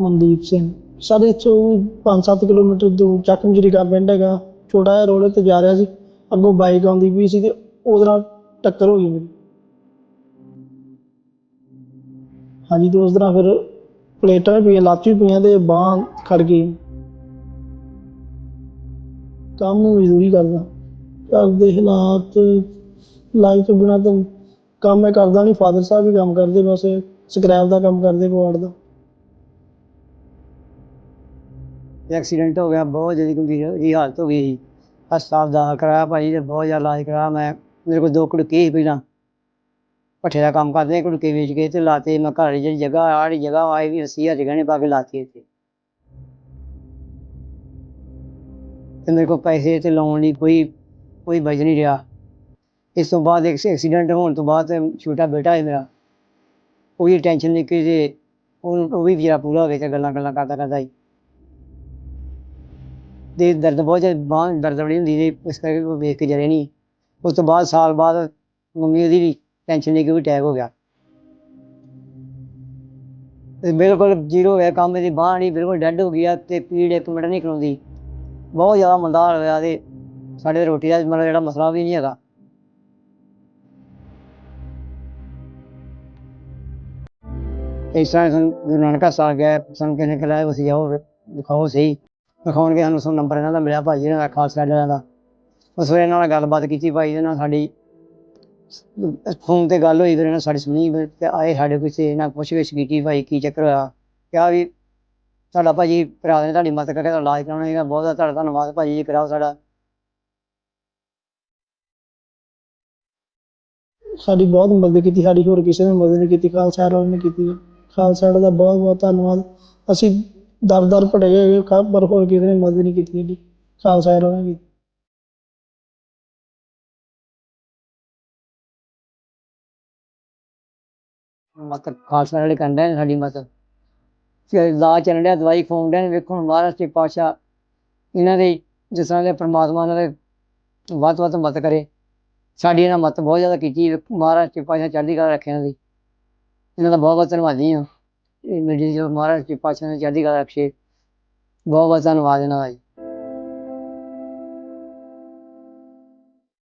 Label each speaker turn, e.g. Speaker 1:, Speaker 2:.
Speaker 1: ਮਨਦੀਪ ਸਿੰਘ। ਸਾਡੇ ਇੱਥੋਂ 5-7 ਕਿਲੋਮੀਟਰ ਦੂਰ ਚੱਕਮਜਰੀ ਦਾ ਪਿੰਡ ਹੈਗਾ। ਛੋਟਾ ਜਿਹਾ ਰੋਡ ਤੇ ਜਾ ਰਿਹਾ ਸੀ। ਅੱਗੋਂ ਬਾਈਕ ਆਉਂਦੀ ਵੀ ਸੀ ਤੇ ਉਹਦੇ ਨਾਲ ਟੱਕਰ ਹੋ ਗਈ ਮੇਰੀ। ਹਾਂਜੀ ਤੇ ਉਸ ਤਰ੍ਹਾਂ ਫਿਰ ਪਲੇਟਾਂ ਵੀ ਪਈਆਂ, ਲੱਤ ਵੀ ਪਈਆਂ ਤੇ ਬਾਂਹ ਖੜ ਗਈ। ਕੰਮ ਮਜ਼ਦੂਰੀ ਕਰਦਾ। ਘਰ ਦੇ ਹਾਲਾਤ ਲਾਈਫ ਤੋਂ ਬਿਨਾਂ ਤਾਂ ਕੰਮ ਮੈਂ ਕਰਦਾ ਨਹੀਂ ਫਾਦਰ ਸਾਹਿਬ ਵੀ ਕੰਮ ਕਰਦੇ ਬਸ, ਸਕ੍ਰੈਪ ਦਾ ਕੰਮ ਕਰਦੇ ਪਵਾੜ ਦਾ।
Speaker 2: ਐਕਸੀਡੈਂਟ ਹੋ ਗਿਆ, ਬਹੁਤ ਜ਼ਿਆਦਾ ਗੰਭੀਰ ਦੀ ਹਾਲਤ ਹੋ ਗਈ ਸੀ। ਹਸਪਤਾਲ ਦਾ ਕਰਾਇਆ ਭਾਈ ਤੇ ਬਹੁਤ ਜ਼ਿਆਦਾ ਇਲਾਜ ਕਰਾਇਆ ਮੈਂ। ਮੇਰੇ ਕੋਲ ਦੋ ਕੁੜਕੇ ਸੀ ਪਹਿਲਾਂ। ਭੱਠੇ ਦਾ ਕੰਮ ਕਰਦੇ, ਕੁੜਕੇ ਵੇਚ ਕੇ ਤੇ ਲਾਤੇ। ਮੈਂ ਘਰ ਜਿਹੜੀ ਜਗ੍ਹਾ ਆੜੀ ਜਗ੍ਹਾ ਆਈ ਵੀ 80000 ਜਗ੍ਹਾ ਨੇ ਪਾ ਕੇ ਲਾਤੀ ਇੱਥੇ। ਤੇ ਮੇਰੇ ਕੋਲ ਪੈਸੇ ਤੇ ਲਾਉਣ ਲਈ ਕੋਈ ਕੋਈ ਬਚ ਨਹੀਂ ਰਿਹਾ। ਇਸ ਤੋਂ ਬਾਅਦ ਇੱਕ ਐਕਸੀਡੈਂਟ ਹੋਣ ਤੋਂ ਬਾਅਦ ਛੋਟਾ ਬੇਟਾ ਹੈ ਮੇਰਾ। ਉਹ ਵੀ ਟੈਨਸ਼ਨ ਲੈ ਕੇ ਜੇ ਉਹ ਉਹ ਵੀ ਵਿਚਾਰਾ ਪੂਰਾ ਹੋ ਗਿਆ ਗੱਲਾਂ ਗੱਲਾਂ ਕਰਦਾ ਕਰਦਾ ਹੀ ਦੇ ਦਰਦ ਬਹੁਤ ਜ਼ਿਆਦਾ, ਬਾਂਹ ਦਰਦ ਬੜੀ ਹੁੰਦੀ ਸੀ, ਇਸ ਕਰਕੇ ਉਹ ਵੇਖ ਕੇ ਜਰੇ ਨਹੀਂ ਉਸ ਤੋਂ ਬਾਅਦ ਸਾਲ ਬਾਅਦ ਮੰਮੀ ਉਹਦੀ ਵੀ ਟੈਨਸ਼ਨ ਲੈ ਕੇ ਵੀ ਅਟੈਕ ਹੋ ਗਿਆ। ਤੇ ਬਿਲਕੁਲ ਜ਼ੀਰੋ ਹੋਇਆ, ਕੰਮ ਇਹਦੀ ਬਾਂਹ ਨਹੀਂ ਬਿਲਕੁਲ ਡੈੱਡ ਹੋ ਗਿਆ ਤੇ ਪੀੜ ਇੱਕ ਮਿੰਟ ਨਹੀਂ ਖਲੋਂਦੀ। ਬਹੁਤ ਜ਼ਿਆਦਾ ਮੰਦਾ ਹਾਲ ਹੋਇਆ ਤੇ ਸਾਡੇ ਰੋਟੀ ਦਾ ਮਤਲਬ ਜਿਹੜਾ ਮਸਲਾ ਵੀ ਨਹੀਂ ਹੈਗਾ। ਇਸ ਤਰ੍ਹਾਂ ਸਾਨੂੰ ਗੁਰੂ ਨਾਨਕ ਸਾਹਿਬ ਗਿਆ, ਸਾਨੂੰ ਕਿਸੇ ਨੇ ਕਿਹਾ, ਤੁਸੀਂ ਜਾਓ, ਦਿਖਾਓ ਸਹੀ। ਵਿਖਾਉਣਗੇ, ਸਾਨੂੰ ਸਾਨੂੰ ਨੰਬਰ ਇਹਨਾਂ ਦਾ ਮਿਲਿਆ ਭਾਈ ਇਹਨਾਂ ਦਾ ਖਾਲਸਾ ਇਹਨਾਂ ਦਾ। ਉਸ ਵੇਲੇ ਇਹਨਾਂ ਨਾਲ ਗੱਲਬਾਤ ਕੀਤੀ ਭਾਈ ਦੇ ਨਾਲ ਸਾਡੀ ਫੋਨ ਤੇ ਗੱਲ ਹੋਈ, ਫਿਰ ਇਹਨਾਂ ਸਾਡੀ ਸੁਣੀ, ਫਿਰ ਤੇ ਆਏ ਸਾਡੇ ਕਿਸੇ ਤੇ ਇਹਨਾਂ ਪੁੱਛ ਗਿੱਛ ਕੀਤੀ ਭਾਈ ਕੀ ਚੱਕਰ ਹੋਇਆ। ਕਿਹਾ ਵੀ ਸਾਡਾ ਭਾਜੀ ਭਰਾ ਨੇ ਤੁਹਾਡੀ ਮਦਦ ਕਰਕੇ ਤੁਹਾਡਾ ਇਲਾਜ ਕਰਾਉਣਾ ਹੈਗਾ ਬਹੁਤ ਤੁਹਾਡਾ ਧੰਨਵਾਦ ਭਾਜੀ ਜੀ, ਕਰਾਓ ਸਾਡਾ।
Speaker 1: ਸਾਡੀ ਬਹੁਤ ਮਦਦ ਕੀਤੀ, ਸਾਡੀ ਹੋਰ ਕਿਸੇ ਨੇ ਮਦਦ ਨਹੀਂ ਕੀਤੀ, ਖਾਲਸਾ ਰਾਜ ਨੇ ਕੀਤੀ। ਖਾਲਸਾ ਦਾ ਬਹੁਤ ਬਹੁਤ ਧੰਨਵਾਦ। ਅਸੀਂ ਦਰ ਦਰ ਭਟੇ ਗਏ ਖਾ- ਪਰ ਹੋਰ ਕਿਸੇ ਨੇ ਮਦਦ ਨਹੀਂ ਕੀਤੀ ਸਾਡੀ ਖਾਲਸਾ ਰਾਜ ਨੇ ਕੀਤੀ।
Speaker 2: ਮਤਲਬ ਖਾਲਸਾ ਵਾਲੇ ਕੰਡੇ ਨੇ ਸਾਡੀ ਮਦਦ। ਫਿਰ ਇਲਾਜ ਚੱਲਣ ਡਿਆ, ਦਵਾਈ ਖਵਾਉਣ ਡਿਆ ਨੇ, ਵੇਖੋ ਹੁਣ ਮਹਾਰਾਜ ਦੇ ਪਾਤਸ਼ਾਹ ਇਹਨਾਂ ਦੇ ਜਿਸ ਤਰ੍ਹਾਂ ਦੇ ਪ੍ਰਮਾਤਮਾ ਨਾਲ ਵੱਧ ਤੋਂ ਵੱਧ ਮਤ ਕਰੇ। ਸਾਡੀ ਇਹਨਾਂ ਮਦਦ ਬਹੁਤ ਜ਼ਿਆਦਾ ਕੀਤੀ ਮਹਾਰਾਜ ਦੇ ਪਾਤਸ਼ਾਹ ਚੜ੍ਹਦੀ ਕਲਾ ਰੱਖਿਆ ਦੀ। ਇਹਨਾਂ ਦਾ ਬਹੁਤ ਬਹੁਤ ਧੰਨਵਾਦੀ ਹਾਂ। ਇਹ ਜੋ ਮਹਾਰਾਜ ਦੇ ਪਾਤਸ਼ਾਹ ਨੇ ਚੜ੍ਹਦੀ ਕਲਾ ਰੱਖੇ ਬਹੁਤ ਬਹੁਤ ਧੰਨਵਾਦ ਇਹਨਾਂ ਦਾ ਜੀ